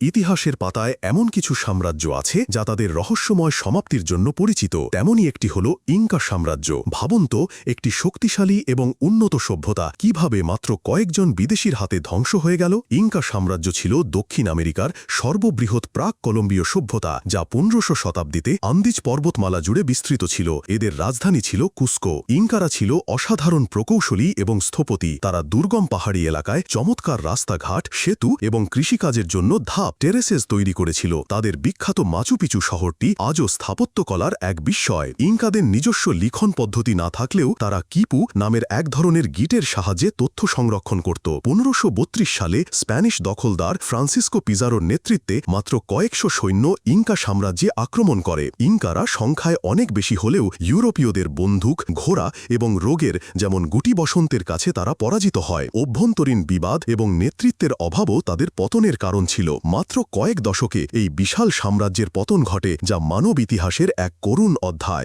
ইতিহাসের পাতায় এমন কিছু সাম্রাজ্য আছে যা তাদের রহস্যময় সমাপ্তির জন্য পরিচিত। তেমনই একটি হল ইঙ্কা সাম্রাজ্য। ভাবন্ত একটি শক্তিশালী এবং উন্নত সভ্যতা কীভাবে মাত্র কয়েকজন বিদেশির হাতে ধ্বংস হয়ে গেল? ইঙ্কা সাম্রাজ্য ছিল দক্ষিণ আমেরিকার সর্ববৃহৎ প্রাক কলম্বীয় সভ্যতা, যা পনেরোশো শতাব্দীতে আন্দিজ পর্বতমালা জুড়ে বিস্তৃত ছিল। এদের রাজধানী ছিল কুস্কো। ইঙ্কারা ছিল অসাধারণ প্রকৌশলী এবং স্থপতি। তারা দুর্গম পাহাড়ি এলাকায় চমৎকার রাস্তাঘাট, সেতু এবং কৃষিকাজের জন্য ধাপ টেরেসেস তৈরি করেছিল। তাদের বিখ্যাত মাচুপিচু শহরটি আজও স্থাপত্যকলার এক বিস্ময়। ইঙ্কাদের নিজস্ব লিখন পদ্ধতি না থাকলেও তারা কিপু নামের এক ধরনের গিটের সাহায্যে তথ্য সংরক্ষণ করত। পনেরোশো সালে স্প্যানিশ দখলদার ফ্রান্সিসকো পিজারোর নেতৃত্বে মাত্র কয়েকশো সৈন্য ইঙ্কা সাম্রাজ্যে আক্রমণ করে। ইঙ্কারা সংখ্যায় অনেক বেশি হলেও ইউরোপীয়দের বন্দুক, ঘোড়া এবং রোগের যেমন গুটি বসন্তের কাছে তারা পরাজিত হয়। অভ্যন্তরীণ বিবাদ এবং নেতৃত্বের অভাবও তাদের পতনের কারণ ছিল। মাত্র কয়েক দশকে এই বিশাল সাম্রাজ্যের পতন ঘটে যা মানব ইতিহাসের এক করুণ অধ্যায়।